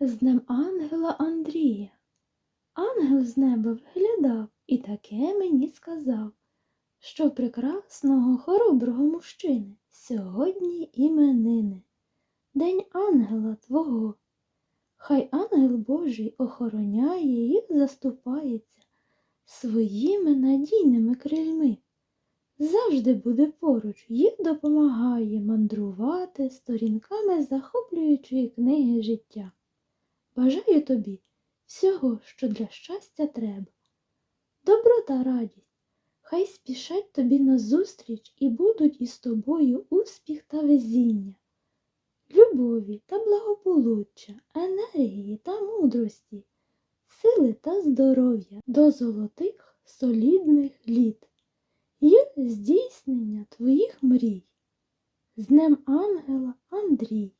З Днем ангела Андрія. Ангел з неба виглядав і таке мені сказав, що прекрасного хороброго мужчини сьогодні іменини, День ангела твого. Хай ангел Божий охороняє і заступається своїми надійними крильми. Завжди буде поруч і допомагає мандрувати сторінками захоплюючої книги життя. Бажаю тобі всього, що для щастя треба. Добро та радість, хай спішать тобі назустріч і будуть із тобою успіх та везіння, любові та благополуччя, енергії та мудрості, сили та здоров'я до золотих солідних літ і здійснення твоїх мрій. З Днем Ангела Андрій.